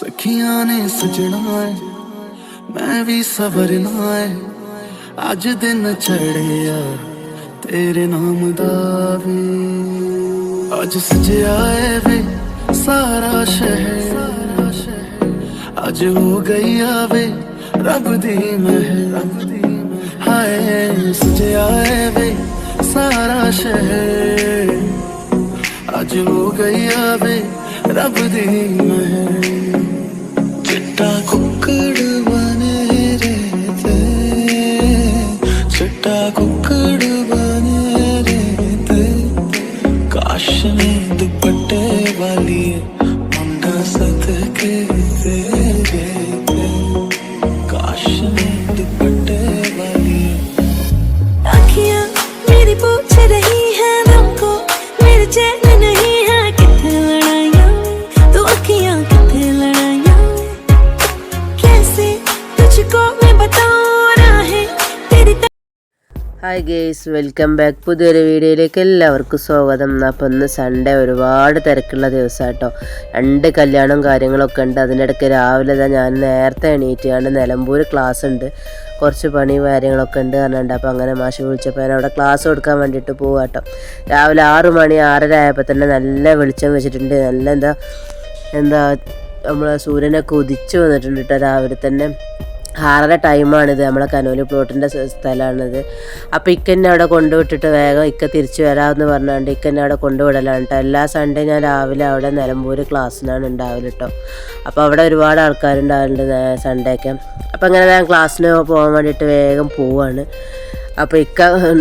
ਸਖੀਆਂ ਨੇ ਸਜਣਾ ਹੈ ਮੈਂ ਵੀ ਸਵਰਨਾ ਹੈ ਅੱਜ ਦਿਨ ਚੜਿਆ ਤੇਰੇ ਨਾਮ ਦਾ ਵੀ। ਅੱਜ ਸਜਿਆ ਹੈ ਵੇ ਸਾਰਾ ਸ਼ਹਿਰ। ਅੱਜ ਹੋ ਗਈ ਆਵੇ ਰੱਬ ਦੀ ਮਹਿਰ ਰੱਬ ਦੀ ਮਹਿਰ। ਹਾਏ, ਸਜਿਆ ਹੈ ਵੇ ਸਾਰਾ ਸ਼ਹਿਰ। ਅੱਜ ਹੋ ਗਈ ਆਵੇ ਰੱਬ ਦੀ ਮਹਿਰ ਚਿੱਟਾ ਕੁੱਕੜ ഹായ് ഗേയ്സ് വെൽക്കം ബാക്ക് പുതിയൊരു വീഡിയോയിലേക്ക് എല്ലാവർക്കും സ്വാഗതം. അപ്പം ഇന്ന് സൺഡേ ഒരുപാട് തിരക്കുള്ള ദിവസം കേട്ടോ രണ്ട് കല്യാണവും കാര്യങ്ങളൊക്കെ ഉണ്ട്. അതിനിടയ്ക്ക് രാവിലെ തന്നെ ഞാൻ നേരത്തെ എണീറ്റാണ്ട് നിലമ്പൂർ ക്ലാസ് ഉണ്ട്. കുറച്ച് പണി കാര്യങ്ങളൊക്കെ ഉണ്ട് പറഞ്ഞിട്ട് അപ്പോൾ അങ്ങനെ മാഷ് വിളിച്ചപ്പോൾ ഞാൻ അവിടെ ക്ലാസ് കൊടുക്കാൻ വേണ്ടിയിട്ട് പോവാം കേട്ടോ രാവിലെ ആറ് മണി ആറര ആയപ്പോൾ തന്നെ നല്ല വെളിച്ചം വെച്ചിട്ടുണ്ട്. നല്ല എന്താ എന്താ നമ്മളെ സൂര്യനൊക്കെ ഉദിച്ചു വന്നിട്ടുണ്ട് കേട്ടോ രാവിലെ തന്നെ. ആറര ടൈമാണിത്. നമ്മളെ കനോലി പ്ലോട്ടിന്റെ സ്ഥലമാണിത്. അപ്പോൾ ഇക്കന്നെ അവിടെ കൊണ്ടുവിട്ടിട്ട് വേഗം ഇക്ക തിരിച്ചു വരാമെന്ന് പറഞ്ഞാണ്ട് ഇക്കന്നെ അവിടെ കൊണ്ടുവിടലാണ് കേട്ടോ എല്ലാ സൺഡേ ഞാൻ രാവിലെ അവിടെ നിലമ്പൂർ ക്ലാസ്സിനാണ് ഉണ്ടാവില്ല കേട്ടോ അപ്പോൾ അവിടെ ഒരുപാട് ആൾക്കാരുണ്ടാവുന്നുണ്ട് സൺഡേ ഒക്കെ. അപ്പോൾ അങ്ങനെ ഞാൻ ക്ലാസ്സിന് പോകാൻ വേണ്ടിയിട്ട് വേഗം പോവാണ്. അപ്പോൾ ഇക്ക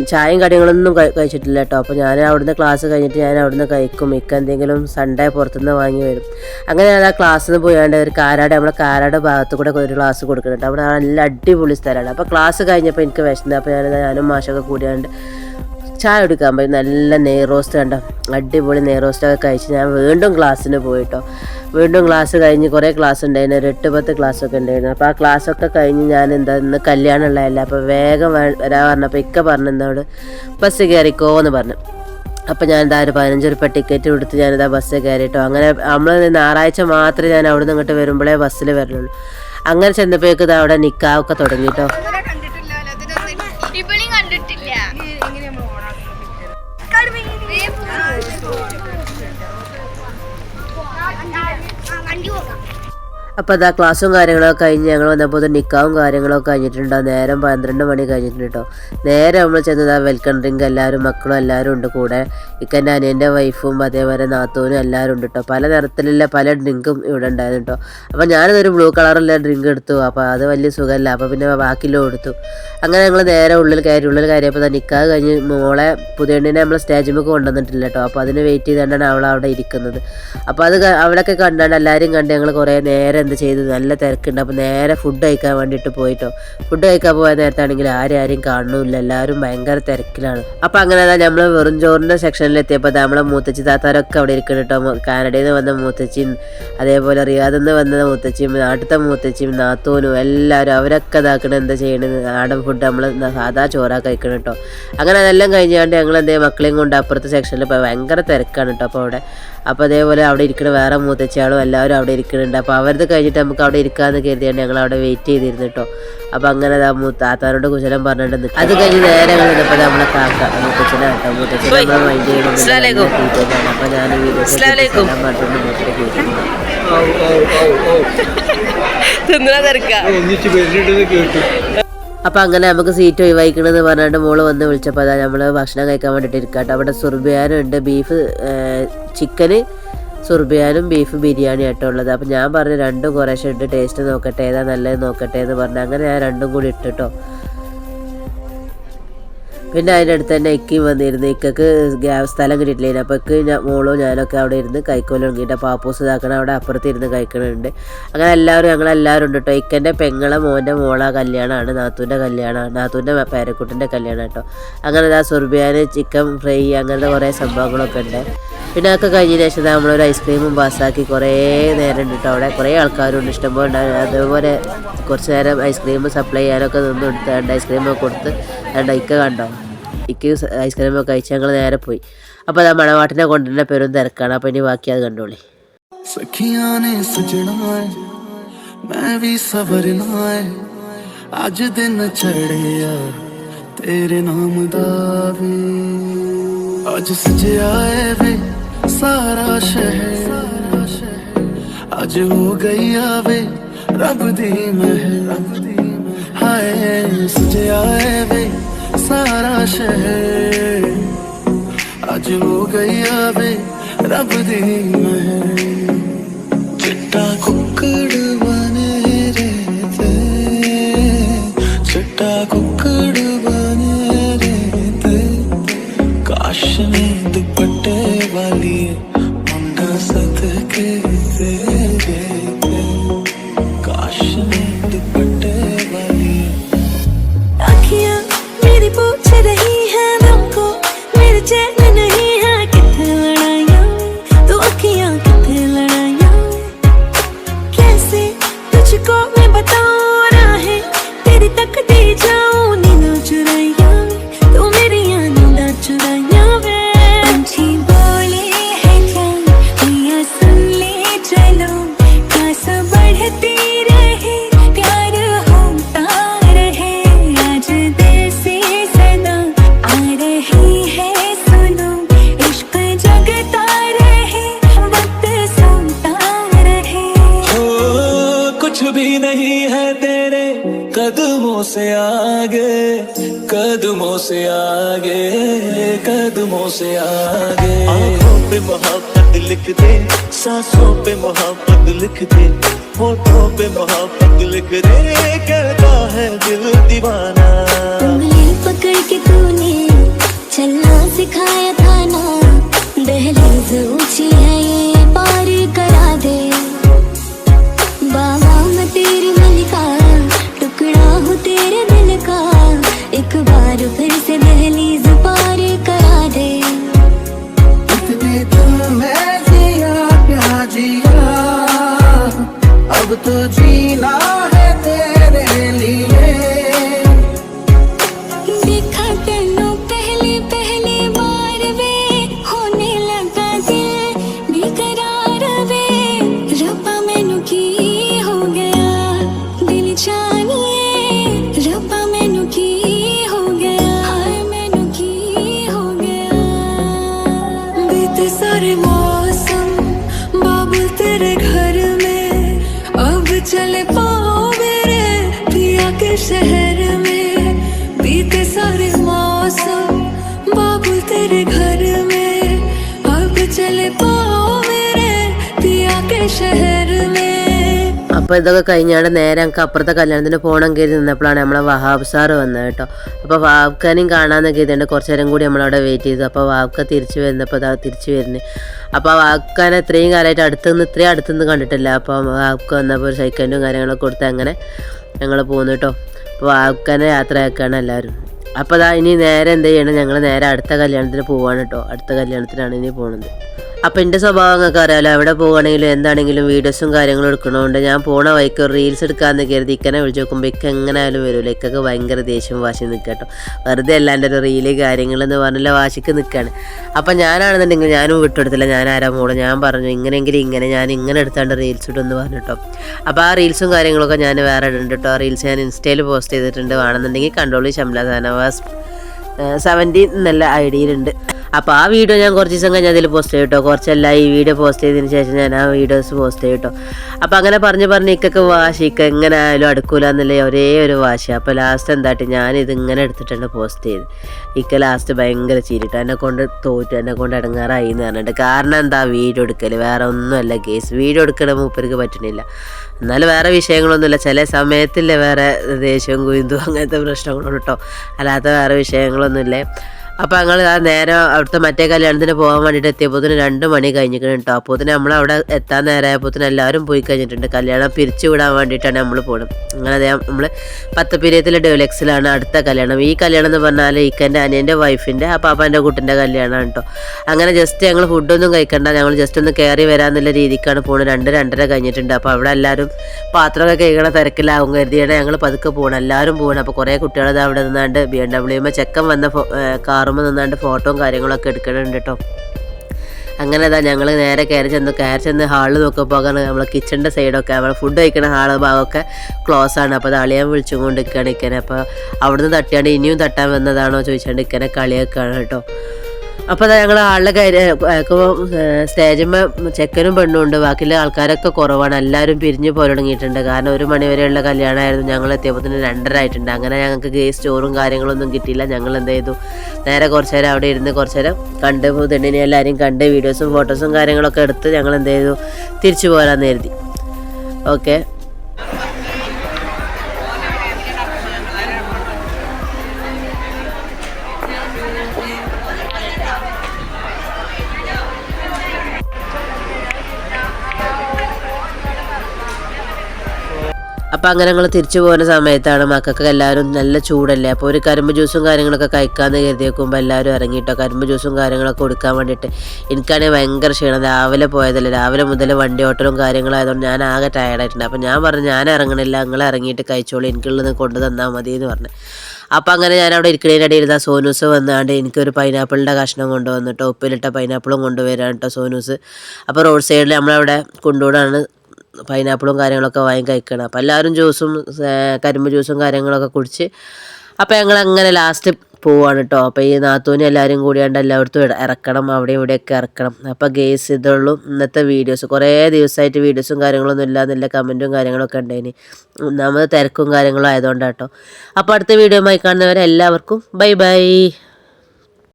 ചായയും കടികളൊന്നും കഴി- കഴിച്ചിട്ടില്ല കേട്ടോ അപ്പോൾ ഞാൻ അവിടുന്ന് ക്ലാസ് കഴിഞ്ഞിട്ട് ഞാൻ അവിടുന്ന് കഴിക്കും. ഇക്ക എന്തെങ്കിലും സൺഡേ പുറത്തുനിന്ന് വാങ്ങി വരും. അങ്ങനെ ഞാൻ ആ ക്ലാസ്സിൽ നിന്ന് പോയാണ്ട് ഒരു കാരാട് നമ്മളെ കാരാട് ഭാഗത്ത് കൂടെ ഒരു ക്ലാസ് കൊടുക്കുന്നുണ്ട്. അവിടെ നല്ല അടിപൊളി സ്ഥലമാണ്. അപ്പോൾ ക്ലാസ് കഴിഞ്ഞപ്പോൾ എനിക്ക് വിശന്നത് അപ്പോൾ ഞാൻ ഞാനും മാഷൊക്കെ കൂടിയാണ്ട് ചായ എടുക്കാൻ പോയി. നല്ല നെയ് റോസ്റ്റ് കണ്ടോ? അടിപൊളി നെയ് റോസ്റ്റൊക്കെ കഴിച്ച് ഞാൻ വീണ്ടും ക്ലാസ്സിന് പോയിട്ടോ. വീണ്ടും ക്ലാസ് കഴിഞ്ഞ് കുറേ ക്ലാസ് ഉണ്ടായിരുന്നു. ഒരു എട്ട് പത്ത് ക്ലാസ്സൊക്കെ ഉണ്ടായിരുന്നു. അപ്പോൾ ആ ക്ലാസ്സൊക്കെ കഴിഞ്ഞ് ഞാൻ എന്താ ഇന്ന് കല്യാണം ഉള്ളതല്ല? അപ്പോൾ വേഗം വരാൻ പറഞ്ഞപ്പോൾ ഇക്ക പറഞ്ഞു എന്നോട് ബസ് കയറിക്കോ എന്ന് പറഞ്ഞു. അപ്പം ഞാൻ എന്താ ഒരു പതിനഞ്ച് റുപ്യ ടിക്കറ്റ് കൊടുത്ത് ഞാനിതാ ബസ് കയറിയിട്ടോ അങ്ങനെ നമ്മൾ ഞായറാഴ്ച മാത്രമേ ഞാൻ അവിടെ നിന്ന് ഇങ്ങോട്ട് വരുമ്പോഴേ ബസ്സിൽ വരുള്ളൂ അങ്ങനെ ചെന്നപ്പോഴേക്കും ഇത് അവിടെ നിൽക്കാവൊക്കെ തുടങ്ങിട്ടോ. അപ്പോൾ അതാ ക്ലാസ്സും കാര്യങ്ങളൊക്കെ കഴിഞ്ഞ് ഞങ്ങൾ വന്നപ്പോൾ നിക്കാവും കാര്യങ്ങളൊക്കെ കഴിഞ്ഞിട്ടുണ്ട്. നേരം പന്ത്രണ്ട് മണി കഴിഞ്ഞിട്ടുണ്ട് കേട്ടോ. നേരെ നമ്മൾ ചെന്നത് ആ വെൽക്കം ഡ്രിങ്ക് എല്ലാവരും മക്കളും എല്ലാവരും ഉണ്ട് കൂടെ. ഇക്കന്റെ അനിയന്റെ വൈഫും അതേപോലെ നാത്തൂനും എല്ലാവരും ഉണ്ട് കേട്ടോ. പല നിറത്തിലുള്ള പല ഡ്രിങ്കും ഇവിടെ ഉണ്ടായിരുന്നു കേട്ടോ. അപ്പോൾ ഞാനിതൊരു ബ്ലൂ കളറുള്ള ഡ്രിങ്ക് എടുത്തു. അപ്പോൾ അത് വലിയ സുഖമല്ല. അപ്പോൾ പിന്നെ ബാക്കിലോ എടുത്തു. അങ്ങനെ ഞങ്ങൾ നേരെ ഉള്ളിൽ കയറി ഉള്ളിൽ കയറിയപ്പോൾ നിക്കാഹ് കഴിഞ്ഞ് മോളെ പുതിയണ്ണിനെ നമ്മൾ സ്റ്റേജിലേക്ക് കൊണ്ടുവന്നിട്ടില്ല കേട്ടോ. അപ്പോൾ അതിന് വെയിറ്റ് ചെയ്തുകൊണ്ടാണ് അവൾ അവിടെ ഇരിക്കുന്നത്. അപ്പോൾ അത് അവളൊക്കെ കണ്ടാണ്ട് എല്ലാവരും കണ്ട് ഞങ്ങൾ കുറേ നേരം എന്ത് ചെയ്തു നല്ല തിരക്കുണ്ട്. അപ്പോൾ നേരെ ഫുഡ് കഴിക്കാൻ വേണ്ടിയിട്ട് പോയിട്ടോ. ഫുഡ് കഴിക്കാൻ പോയ നേരത്താണെങ്കിൽ ആരും ആരും കാണുന്നില്ല എല്ലാവരും ഭയങ്കര തിരക്കിലാണ്. അപ്പോൾ അങ്ങനെ നമ്മൾ വെറും ചോറിന്റെ സെക്ഷനിൽ എത്തിയപ്പോൾ നമ്മളെ മൂത്തച്ചി താത്താരൊക്കെ അവിടെ ഇരിക്കുന്നു കേട്ടോ കാനഡയിൽ നിന്ന് വന്ന മൂത്തച്ചിയും അതേപോലെ റിയാദിൽ നിന്ന് വന്ന മൂത്തച്ചിയും നാട്ടിലത്തെ മൂത്തച്ചിയും നാത്തൂനും എല്ലാവരും അവരൊക്കെ ഇതാക്കണ എന്താ ചെയ്യണത്? നാടൻ ഫുഡ് നമ്മൾ സാധാ ചോറാ കഴിക്കണം കേട്ടോ അങ്ങനെ അതെല്ലാം കഴിഞ്ഞാണ്ട് ഞങ്ങൾ എന്തേ മക്കളെയും കൊണ്ട് അപ്പുറത്തെ സെക്ഷനിൽ ഇപ്പോൾ ഭയങ്കര തിരക്കാണ് കേട്ടോ അപ്പോൾ അവിടെ. അപ്പോൾ അതേപോലെ അവിടെ ഇരിക്കുന്ന വേറെ മൂത്തച്ചിയാളും എല്ലാവരും അവിടെ ഇരിക്കുന്നുണ്ട്. അപ്പോൾ അവരത് കഴിഞ്ഞിട്ട് നമുക്ക് അവിടെ ഇരിക്കാമെന്ന് കരുതിയാണ് ഞങ്ങൾ അവിടെ വെയിറ്റ് ചെയ്തിരുന്നു കേട്ടോ അപ്പോൾ അങ്ങനെ താത്താരോട് കുശലം പറഞ്ഞിട്ട് നിൽക്കും അത് കഴിഞ്ഞ് നേരെ ഞങ്ങൾ നിന്നപ്പോൾ നമ്മളെ കാക്ക കേട്ടോ നമ്മളെ മൈൻഡ് ഞാൻ ഒന്നിച്ച് കേട്ടു. അപ്പോൾ അങ്ങനെ നമുക്ക് സീറ്റ് ഒഴിവാക്കണമെന്ന് പറഞ്ഞിട്ട് മോൾ വന്ന് വിളിച്ചപ്പോൾ അതാ നമ്മൾ ഭക്ഷണം കഴിക്കാൻ വേണ്ടിയിട്ട് ഇരിക്കാട്ടോ അവിടെ സുർബിയാനുണ്ട് ബീഫ് ചിക്കന് സുർബിയാനും ബീഫ് ബിരിയാണി ആട്ടോ ഉള്ളത്. അപ്പോൾ ഞാൻ പറഞ്ഞു രണ്ടും കുറേശ്ശെ ഇട്ട് ടേസ്റ്റ് നോക്കട്ടെ ഏതാ നല്ലത് നോക്കട്ടെ എന്ന് പറഞ്ഞു അങ്ങനെ ഞാൻ രണ്ടും കൂടി ഇട്ടിട്ടോ. പിന്നെ അതിന്റെ അടുത്ത് തന്നെ ഇക്കയും വന്നിരുന്നു. ഇക്കക്ക് ഗ്യാ- സ്ഥലം കിട്ടിയിട്ടില്ല അപ്പോൾ ഇക്ക് ഞാൻ മോളും ഞാനൊക്കെ അവിടെ ഇരുന്ന് കൈക്കോൽ തുടങ്ങിയിട്ട്. പാപ്പൂസ് ഇതാക്കണം അവിടെ അപ്പുറത്ത് ഇരുന്ന് കഴിക്കണുണ്ട്. അങ്ങനെ എല്ലാവരും ഞങ്ങളെല്ലാവരും ഉണ്ട് കേട്ടോ ഇക്കന്റെ പെങ്ങളെ മോന്റെ മോള കല്യാണമാണ് നാത്തൂന്റെ കല്യാണമാണ് നാത്തൂന്റെ പേരക്കുട്ടിന്റെ കല്യാണം കേട്ടോ അങ്ങനെ ഇതാ സുർബിയാന് ചിക്കൻ ഫ്രൈ അങ്ങനത്തെ കുറേ സംഭവങ്ങളൊക്കെ ഉണ്ട്. പിന്നെ അതൊക്കെ കഴിഞ്ഞതിന് ശേഷം നമ്മളൊരു ഐസ്ക്രീമും പാസ്സാക്കി കുറേ നേരം ഉണ്ട് കേട്ടോ അവിടെ. കുറേ ആൾക്കാരുണ്ട് ഇഷ്ടംപോലെ അതുപോലെ കുറച്ച് നേരം ഐസ്ക്രീം സപ്ലൈ ചെയ്യാനൊക്കെ നിന്ന് കൊടുത്ത് രണ്ട് ഐസ്ക്രീമൊക്കെ കൊടുത്ത് രണ്ട് ഇക്ക കണ്ടോ? ഇക്ക് ഐസ്ക്രീമൊക്കെ കഴിച്ച് ഞങ്ങൾ നേരെ പോയി. അപ്പോൾ അത് മണവാട്ടിനെ കൊണ്ടുവരുന്ന പേരും തിരക്കാണ്. അപ്പോൾ ഇനി ബാക്കി അത് കണ്ടോളി. ਅੱਜ ਹੋ ਗਈ ਆਵੇ ਰੱਬ ਦੀ ਮਹਿ ਹਾਏ ਸਜਿਆ ਏ ਸਾਰਾ ਸ਼ਹਿਰ ਅੱਜ ਹੋ ਗਈ ਆਵੇ ਰੱਬ ਦੀ ਮਹਿਰ कदमों से आगे कदमों से आगे कदमों से आगे। आँखों पे मोहब्बत लिख दे सांसों पे मोहब्बत लिख दे होठों पे मोहब्बत लिख दे कहता है दिल दीवाना। उंगली पकड़ के तूने चलना सिखाया था ना। बीते सारे मौसम, बाबुल तेरे घर में। अब चले पाओ मेरे पिया के शहर में। बीते सारे मौसम, बाबुल तेरे घर में। अब चले पाओ मेरे पिया के शहर അപ്പോൾ ഇതൊക്കെ കഴിഞ്ഞാണ്ട് നേരെ ഞങ്ങൾക്ക് അപ്പുറത്തെ കല്യാണത്തിന് പോകണം കരുതി നിന്നപ്പോഴാണ് നമ്മളെ വഹാബ് സാറ് വന്നത് കേട്ടോ. അപ്പോൾ വാബ്ഖാനെയും കാണാമെന്നൊക്കെ ഇതുണ്ട് കുറച്ച് നേരം കൂടി നമ്മളവിടെ വെയിറ്റ് ചെയ്തു. അപ്പോൾ വാബ്ക്ക തിരിച്ചു വരുന്നപ്പോൾ അതാ തിരിച്ചു വരുന്നത് അപ്പോൾ വാബ്ഖാനെ ഇത്രയും കാലമായിട്ട് അടുത്തുനിന്ന് ഇത്രയും അടുത്തുനിന്ന് കണ്ടിട്ടില്ല. അപ്പോൾ വാബ്ക്ക വന്നപ്പോൾ ഒരു സെക്കൻഡും കാര്യങ്ങളൊക്കെ കൊടുത്ത് അങ്ങനെ ഞങ്ങൾ പോകുന്നു കേട്ടോ. അപ്പോൾ വാബ്ഖാനെ യാത്രയാക്കുകയാണ് എല്ലാവരും. അപ്പോൾ അതാ ഇനി നേരെ എന്ത് ചെയ്യണം? ഞങ്ങൾ നേരെ അടുത്ത കല്യാണത്തിന് പോവാണ് കേട്ടോ. അടുത്ത കല്യാണത്തിനാണ് ഇനി പോകുന്നത് അപ്പോൾ എന്റെ സ്വഭാവം നിങ്ങൾക്ക് അറിയാമല്ലോ എവിടെ പോകുകയാണെങ്കിലും എന്താണെങ്കിലും വീഡിയോസും കാര്യങ്ങളും എടുക്കണതുകൊണ്ട് ഞാൻ പോണ വഴിക്ക് റീൽസ് എടുക്കാമെന്ന് കരുതി ഇക്കനെ വിളിച്ച് നോക്കുമ്പോൾ ഇക്ക എങ്ങനെയാലും വരില്ല ഇക്കൊക്കെ ഭയങ്കര ദേഷ്യം വാശി നിൽക്കട്ടോ കേട്ടോ വെറുതെ അല്ലാണ്ട് ഒരു റീൽ കാര്യങ്ങളെന്ന് പറഞ്ഞില്ല വാശിക്ക് നിൽക്കുകയാണ് അപ്പം ഞാനാണെന്നുണ്ടെങ്കിൽ ഞാനും വിട്ടെടുത്തില്ല. ഞാൻ ആരാ മോൾ? ഞാൻ പറഞ്ഞു ഇങ്ങനെയെങ്കിലും ഇങ്ങനെ ഞാൻ ഇങ്ങനെ എടുത്താണ്ട് റീൽസ് ഇടുമെന്ന് പറഞ്ഞിട്ടോ അപ്പോൾ ആ റീൽസും കാര്യങ്ങളൊക്കെ ഞാൻ വേറെ ഇടുന്നുണ്ട് കേട്ടോ ആ റീൽസ് ഞാൻ ഇൻസ്റ്റയിൽ പോസ്റ്റ് ചെയ്തിട്ടുണ്ട്. വേണമെന്നുണ്ടെങ്കിൽ കണ്ടോളി. ശംല ധനവാസ് സെവന്റീൻ എന്നുള്ള ഐ ഡിയിലുണ്ട്. അപ്പോൾ ആ വീഡിയോ ഞാൻ കുറച്ച് ദിവസം കഴിഞ്ഞ് അതിൽ പോസ്റ്റ് ചെയ്യും കേട്ടോ കുറച്ചല്ല ഈ വീഡിയോ പോസ്റ്റ് ചെയ്തതിന് ശേഷം ഞാൻ ആ വീഡിയോസ് പോസ്റ്റ് ചെയ്യും കേട്ടോ അപ്പോൾ അങ്ങനെ പറഞ്ഞ് പറഞ്ഞ് ഇക്കൊക്കെ വാശി ഇക്ക എങ്ങനെ ആയാലും അടുക്കൂല എന്നല്ലേ ഒരേ ഒരു വാശി അപ്പോൾ ലാസ്റ്റ് എന്തായിട്ട് ഞാനിത് ഇങ്ങനെ എടുത്തിട്ടുണ്ട് പോസ്റ്റ് ചെയ്ത്. ഇക്ക ലാസ്റ്റ് ഭയങ്കര ചീരിട്ട്. എന്നെ കൊണ്ട് തോറ്റു എന്നെ കൊണ്ട് ഇടങ്ങാറായി എന്ന് പറഞ്ഞിട്ട്. കാരണം എന്താ? വീഡിയോ എടുക്കൽ വേറെ ഒന്നുമല്ല കേസ് വീഡിയോ എടുക്കണ മൂപ്പർക്ക് പറ്റണില്ല. എന്നാലും വേറെ വിഷയങ്ങളൊന്നുമില്ല. ചില സമയത്തില്ലേ വേറെ ദേഷ്യവും കുയിന്തും അങ്ങനത്തെ പ്രശ്നങ്ങളും കേട്ടോ അല്ലാത്ത വേറെ വിഷയങ്ങളൊന്നുമില്ലേ. അപ്പോൾ ഞങ്ങൾ ആ നേരെ അവിടുത്തെ മറ്റേ കല്യാണത്തിന് പോകാൻ വേണ്ടിയിട്ട് എത്തിയപ്പോൾ രണ്ട് മണി കഴിഞ്ഞിരിക്കണം കേട്ടോ അപ്പോൾ തന്നെ നമ്മൾ അവിടെ എത്താൻ നേരമായപ്പോൾ തന്നെ എല്ലാവരും പോയി കഴിഞ്ഞിട്ടുണ്ട്. കല്യാണം പിരിച്ചു വിടാൻ വേണ്ടിയിട്ടാണ് നമ്മൾ പോകുന്നത് അങ്ങനെ അദ്ദേഹം നമ്മൾ പത്ത് പിരിയത്തിലെ ഡെവലക്സിലാണ് അടുത്ത കല്യാണം. ഈ കല്യാണം എന്ന് പറഞ്ഞാൽ ഈക്കന്റെ അനിയന്റെ വൈഫിന്റെ ആ പാപ്പാന്റെ കുട്ടിന്റെ കല്യാണമാണ് കേട്ടോ അങ്ങനെ ജസ്റ്റ് ഞങ്ങൾ ഫുഡൊന്നും കഴിക്കണ്ട. ഞങ്ങൾ ജസ്റ്റ് ഒന്ന് കയറി വരാമെന്നുള്ള രീതിക്കാണ് പോകുന്നത് രണ്ട് രണ്ടര കഴിഞ്ഞിട്ടുണ്ട്. അപ്പോൾ അവിടെ എല്ലാവരും പാത്രമൊക്കെ കഴിക്കണ തിരക്കിലാവും കരുതിയാണ് ഞങ്ങൾ പതുക്കെ പോകണം എല്ലാവരും പോകണം അപ്പോൾ കുറേ കുട്ടികളത് അവിടെ നിന്നാണ്ട് ബി എം ഡബ്ല്യുമ്മ ചെക്കൻ വന്ന കാറുമ്പോൾ നിന്നാണ്ട് ഫോട്ടോയും കാര്യങ്ങളൊക്കെ എടുക്കണുണ്ട് കേട്ടോ അങ്ങനെ അതാ ഞങ്ങൾ നേരെ കയറി ചെന്ന് കയറി ചെന്ന് ഹാളിൽ നോക്കുമ്പോൾ നമ്മളെ കിച്ചണിന്റെ സൈഡൊക്കെ നമ്മളെ ഫുഡ് കഴിക്കുന്ന ഹാൾ ഭാഗമൊക്കെ ക്ലോസ് ആണ്. അപ്പോൾ അളിയാൻ വിളിച്ചും കൊണ്ട് നിൽക്കുകയാണ് ഇക്കനെ. അപ്പോൾ അവിടുന്ന് തട്ടിയാണ്ട് ഇനിയും തട്ടാൻ വന്നതാണോ ചോദിച്ചാണ്ട് ഇക്കനെ കളിയൊക്കെയാണ് കേട്ടോ അപ്പോൾ ഞങ്ങൾ ആളുടെ കാര്യം ചെക്കനും പെണ്ണും ഉണ്ട്. ബാക്കിയുള്ള ആൾക്കാരൊക്കെ കുറവാണ്. എല്ലാവരും പിരിഞ്ഞു പോരടങ്ങിയിട്ടുണ്ട്. കാരണം ഒരു മണി വരെയുള്ള കല്യാണമായിരുന്നു. ഞങ്ങൾ എത്തിയപ്പോൾ തന്നെ രണ്ടര ആയിട്ടുണ്ട്. അങ്ങനെ ഞങ്ങൾക്ക് ഗേസ് ചോറും കാര്യങ്ങളൊന്നും കിട്ടിയില്ല. ഞങ്ങൾ എന്ത് ചെയ്തു? നേരെ കുറച്ച് നേരം അവിടെ ഇരുന്ന് കുറച്ച് നേരം കണ്ട് പുതിണ്ണിനെ എല്ലാവരെയും കണ്ട് വീഡിയോസും ഫോട്ടോസും കാര്യങ്ങളൊക്കെ എടുത്ത് ഞങ്ങൾ എന്ത് ചെയ്തു? തിരിച്ചു പോരാന്ന് കരുതി. ഓക്കെ. അപ്പം അങ്ങനെ ഞങ്ങൾ തിരിച്ചു പോകുന്ന സമയത്താണ് മക്കൾക്ക് എല്ലാവരും നല്ല ചൂടല്ലേ? അപ്പോൾ ഒരു കരിമ്പ് ജ്യൂസും കാര്യങ്ങളൊക്കെ കഴിക്കാമെന്ന് കരുതി വെക്കുമ്പോൾ എല്ലാവരും ഇറങ്ങിയിട്ടോ കരിമ്പ് ജ്യൂസും കാര്യങ്ങളൊക്കെ കൊടുക്കാൻ വേണ്ടിയിട്ട് എനിക്കാണെങ്കിൽ ഭയങ്കര ക്ഷീണം. രാവിലെ പോയതല്ലേ? രാവിലെ മുതൽ വണ്ടി ഓട്ടലും കാര്യങ്ങളായതുകൊണ്ട് ഞാൻ ആകെ ടയർഡായിട്ടുണ്ട് അപ്പോൾ ഞാൻ പറഞ്ഞു ഞാൻ ഇറങ്ങണില്ല. നിങ്ങൾ ഇറങ്ങിയിട്ട് കഴിച്ചോളൂ. എനിക്കുള്ളത് കൊണ്ടു തന്നാൽ മതി എന്ന് പറഞ്ഞു. അപ്പം അങ്ങനെ ഞാൻ അവിടെ ഇരിക്കണേന്റെ ഇടയിൽ ഇതാ സോനൂസ് വന്നാണ്ട് എനിക്കൊരു പൈനാപ്പിളിന്റെ കഷ്ണം കൊണ്ടുവന്നിട്ടോ ഉപ്പിലിട്ട പൈനാപ്പിളും കൊണ്ടുവരാൻ കേട്ടോ സോനൂസ്. അപ്പോൾ റോഡ് സൈഡിൽ നമ്മളവിടെ കൊണ്ടുവിടാണ് പൈനാപ്പിളും കാര്യങ്ങളൊക്കെ വാങ്ങി കഴിക്കണം. അപ്പോൾ എല്ലാവരും ജ്യൂസും കരിമ്പ് ജ്യൂസും കാര്യങ്ങളൊക്കെ കുടിച്ച് അപ്പോൾ ഞങ്ങൾ അങ്ങനെ ലാസ്റ്റ് പോവാണ് കേട്ടോ അപ്പോൾ ഈ നാത്തൂനും എല്ലാവരും കൂടിയാണ്ട് എല്ലായിടത്തും ഇറക്കണം അവിടെ ഇവിടെയൊക്കെ ഇറക്കണം അപ്പോൾ ഗേസ് ഇതുള്ളൂ ഇന്നത്തെ വീഡിയോസ് കുറേ ദിവസമായിട്ട് വീഡിയോസും കാര്യങ്ങളൊന്നും ഇല്ല നല്ല കമന്റും കാര്യങ്ങളൊക്കെ ഉണ്ടായിന് ഒന്നാമത് തിരക്കും കാര്യങ്ങളും ആയതുകൊണ്ടാട്ടോ. അപ്പോൾ അടുത്ത വീഡിയോ ആയി കാണുന്നവരെ എല്ലാവർക്കും ബൈ ബൈ